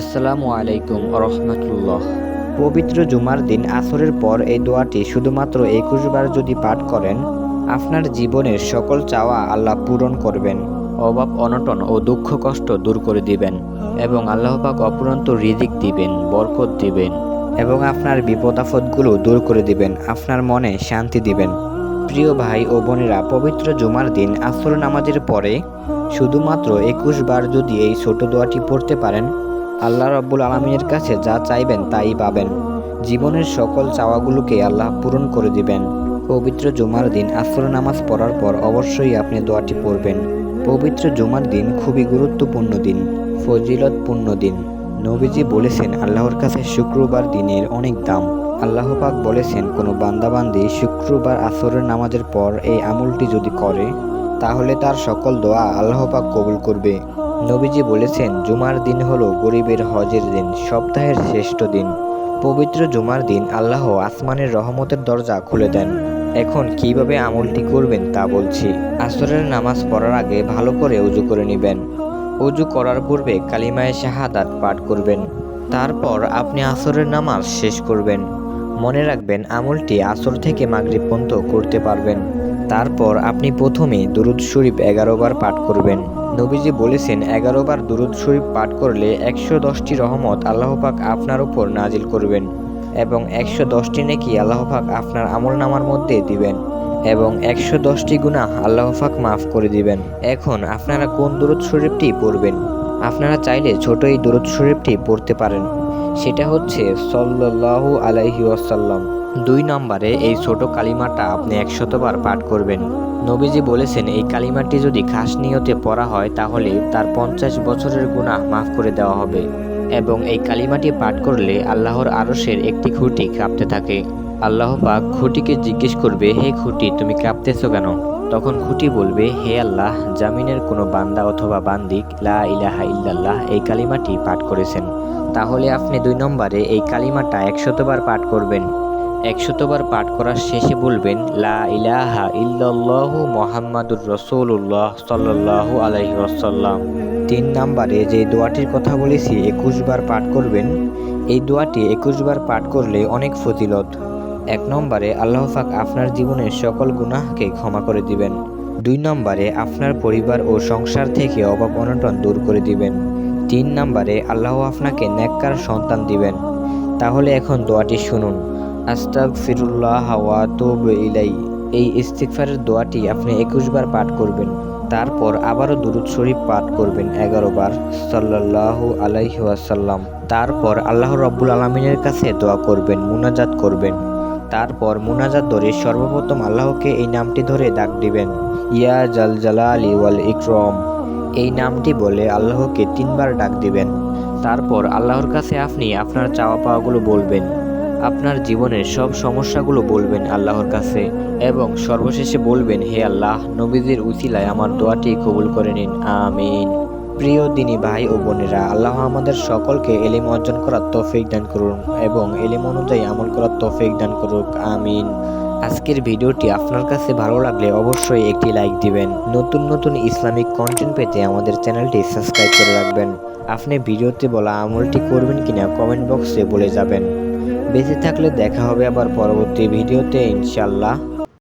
আসসালামু আলাইকুম রহমতুল্লাহ পবিত্র জুমার দিন আসরের পর এই দোয়াটি শুধুমাত্র একুশ বার যদি পাঠ করেন আপনার জীবনের সকল চাওয়া আল্লাহ পূরণ করবেন। অভাব অনটন ও দুঃখ কষ্ট দূর করে দিবেন এবং আল্লাহ পাক অপুরন্ত রিজিক দিবেন বরকত দিবেন। এবং আপনার বিপদ আপদগুলো দূর করে দিবেন আপনার মনে শান্তি দিবেন। প্রিয় ভাই ও বোনেরা পবিত্র জুমার দিন আসর নামাজের পরে শুধুমাত্র একুশ বার যদি এই ছোট দোয়াটি পড়তে পারেন আল্লাহ রব্বুল আলমিনের কাছে যা চাইবেন তাই পাবেন। জীবনের সকল চাওয়াগুলোকে আল্লাহ পূরণ করে দিবেন। পবিত্র জুমার দিন আসর নামাজ পড়ার পর অবশ্যই আপনি দোয়াটি পড়বেন। পবিত্র জুমার দিন খুবই গুরুত্বপূর্ণ দিন, ফজিলতপূর্ণ দিন। নবীজি বলেছেন, আল্লাহর কাছে শুক্রবার দিনের অনেক দাম। আল্লাহ পাক বলেছেন, কোনো বান্দাবান্দি শুক্রবার আসরের নামাজের পর এই আমলটি যদি করে, তাহলে তার সকল দোয়া আল্লাহ পাক কবুল করবে। নবীজি বলেছেন, জুমার দিন হলো গরিবের হজের দিন, সপ্তাহের শ্রেষ্ঠ দিন। পবিত্র জুমার দিন আল্লাহ আসমানের রহমতের দরজা খুলে দেন। এখন কীভাবে আমলটি করবেন তা বলছি। আসরের নামাজ পড়ার আগে ভালো করে উজু করে নেবেন। উজু করার পূর্বে কালিমায়ে শাহাদাত পাঠ করবেন। তারপর আপনি আসরের নামাজ শেষ করবেন। মনে রাখবেন, আমলটি আসর থেকে মাগরিব পর্যন্ত করতে পারবেন। তারপর আপনি প্রথমে দুরুদ শরীফ এগারো বার পাঠ করবেন। নবীজি বলেছেন এগারো বার দুরুদ শরীফ পাঠ করলে একশো দশটি রহমত আল্লাহ পাক আপনার উপর নাজিল করবেন এবং একশো দশটি নেকি আল্লাহ পাক আপনার আমল নামার মধ্যে দিবেন এবং একশো দশটি গুণা আল্লাহফাক মাফ করে দিবেন। এখন আপনারা কোন দুরুদ শরীফটি পড়বেন? আপনারা চাইলে ছোট এই দুরুদ শরীফটি পড়তে পারেন। সেটা হচ্ছে সল্লাল্লাহু আলাইহি ওয়াসাল্লাম। দুই নম্বরে এই ছোট কালিমাটা আপনি একশতবার পাঠ করবেন। নবীজি বলেছেন, এই কালিমাটি যদি খাস নিয়তে পড়া হয়, তাহলে তার পঞ্চাশ বছরের গুনাহ মাফ করে দেওয়া হবে এবং এই কালিমাটি পাঠ করলে আল্লাহর আরশের একটি খুঁটি কাঁপতে থাকে। আল্লাহ পাক খুঁটিকে জিজ্ঞেস করবে, হে খুঁটি, তুমি কাঁপতেছ কেন? তখন খুঁটি বলবে, হে আল্লাহ, জামিনের কোনো বান্দা অথবা বান্দিক, লা ইলাহা ইল্লাল্লাহ, এই কালিমাটি পাঠ করেছেন। তাহলে আপনি দুই নম্বরে এই কালিমাটা একশতবার পাঠ করবেন। একশতবার পাঠ করার শেষে বলবেন, লা ইলাহা ইল্লাল্লাহু মোহাম্মদুর রসুল্লাহ সাল্লাল্লাহু আলাইহি ওয়াসাল্লাম। তিন নম্বরে যে দোয়াটির কথা বলেছি একুশ বার পাঠ করবেন। এই দোয়াটি একুশ বার পাঠ করলে অনেক ফজিলত। এক নম্বরে, আল্লাহ পাক আপনার জীবনের সকল গুনাহকে ক্ষমা করে দিবেন। দুই নম্বরে, আপনার পরিবার ও সংসার থেকে অভাব অনটন দূর করে দিবেন। তিন নম্বরে, আল্লাহ আপনাকে নেককার সন্তান দিবেন। তাহলে এখন দোয়াটি শুনুন। আস্তাক ফিরুল্লাহ ওয়াতুব ইলাই। এই ইস্তিগফারের দোয়াটি আপনি একুশ বার পাঠ করবেন, তারপর আবারও দুরুদ শরীফ পাঠ করবেন এগারো বার, সাল্লাল্লাহু আলাইহি ওয়াসাল্লাম। তারপর আল্লাহ রব্বুল আলমিনের কাছে দোয়া করবেন, মুনাজাত করবেন। তারপর মুনাজাত ধরে সর্বপ্রথম আল্লাহকে এই নামটি ধরে ডাক দিবেন, ইয়া জাল জালালি ওয়াল ইকরম। এই নামটি বলে আল্লাহকে তিনবার ডাক দিবেন। তারপর আল্লাহর কাছে আপনি আপনার চাওয়া পাওয়াগুলো বলবেন আপনার জীবনের সব সমস্যাগুলো বলবেন আল্লাহর কাছে এবং সর্বশেষে বলবেন, হে আল্লাহ নবীদের উচিলায় আমার দোয়াটি কবুল করে নিন। আমিন। প্রিয় দিনী ভাই ও বোনেরা, আল্লাহ আমাদের সকলকে এলিম অর্জন করার তৌফিক দান করুন এবং এলিম অনুযায়ী আমল করার তৌফিক দান করুক। আমিন। আজকের ভিডিওটি আপনার কাছে ভালো লাগলে অবশ্যই একটি লাইক দিবেন। নতুন নতুন ইসলামিক কন্টেন্ট পেতে আমাদের চ্যানেলটি সাবস্ক্রাইব করে রাখবেন। আপনি ভিডিওতে বলা আমলটি করবেন কিনা কমেন্ট বক্সে বলে যাবেন। বেঁচে থাকলে দেখা হবে আবার পরবর্তী ভিডিওতে ইনশাল্লাহ।